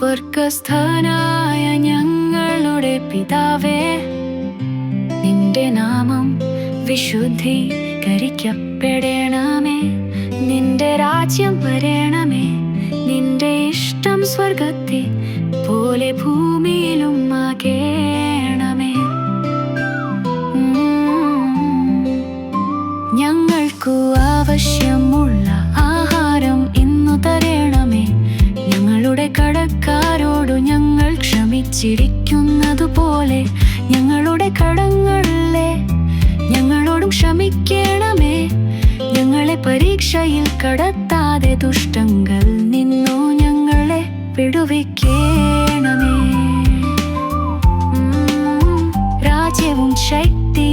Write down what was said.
സ്വർഗസ്ഥനായ ഞങ്ങളുടെ പിതാവേ നിന്റെ നാമം വിശുദ്ധീകരിക്കപ്പെടണമേ. നിന്റെ രാജ്യം വരണമേ. നിന്റെ ഇഷ്ടം സ്വർഗത്തെ പോലെ ഭൂമിയിലും ആകേണമേ. ഞങ്ങൾക്കു ആവശ്യമുള്ള ഞങ്ങളുടെ കടക്കാരോടു ഞങ്ങൾ ക്ഷമിച്ചിരിക്കുന്നതുപോലെ ഞങ്ങളുടെ കടങ്ങളിലെ ഞങ്ങളോടും ക്ഷമിക്കണമേ. ഞങ്ങളെ പരീക്ഷയിൽ കടത്താതെ ദുഷ്ടങ്ങൾ നിന്നു ഞങ്ങളെ വിടുവിക്കണമേ. രാജ്യവും ശക്തി